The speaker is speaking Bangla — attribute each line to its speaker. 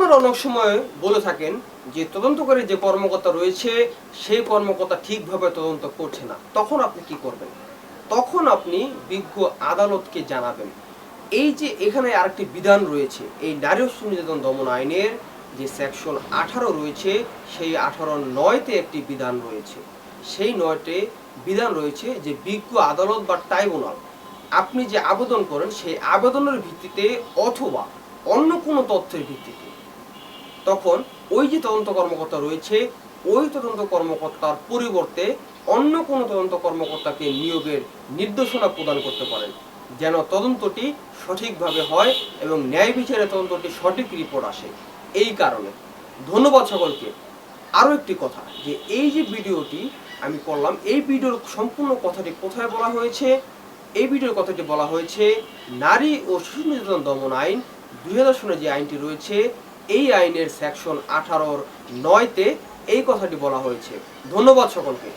Speaker 1: আপনারা অনেক সময় বলে থাকেন যে তদন্তকারী যে কর্মকর্তা রয়েছে, সেই কর্মকর্তা ঠিকভাবে তদন্ত করছে না। তখন আপনি কি করবেন? তখন আপনি বিজ্ঞ আদালতকে জানাবেন। এই যে এখানে আরেকটি বিধান রয়েছে, এই নারী নির্যাতন দমন আইনের যে সেকশন আঠারো রয়েছে, সেই আঠারো নয়তে একটি বিধান রয়েছে। সেই নয়তে বিধান রয়েছে যে বিজ্ঞ আদালত বা ট্রাইব্যুনাল আপনি যে আবেদন করেন, সেই আবেদনের ভিত্তিতে অথবা অন্য কোনো তথ্যের ভিত্তিতে তখন ওই যে তদন্ত কর্মকর্তা রয়েছে, ওই তদন্ত কর্মকর্তার পরিবর্তে অন্য কোনো তদন্ত কর্মকর্তাকে নিয়োগের নির্দেশনা প্রদান করতে পারেন, যেন তদন্তটি সঠিকভাবে হয় এবং ন্যায় বিচারে তদন্তটি সঠিক রিপোর্ট আসে। এই কারণে ধন্যবাদ সকলকে। আরও একটি কথা, যে এই যে ভিডিওটি আমি করলাম, এই ভিডিওর সম্পূর্ণ কথাটি কোথায় বলা হয়েছে? এই ভিডিওর কথাটি বলা হয়েছে নারী ও শিশু নির্যাতন দমন আইন দুই হাজার যে আইনটি রয়েছে এই আইনের সেকশন আঠারোর নয়তে এই কথাটি বলা হয়েছে। ধন্যবাদ সকলকে।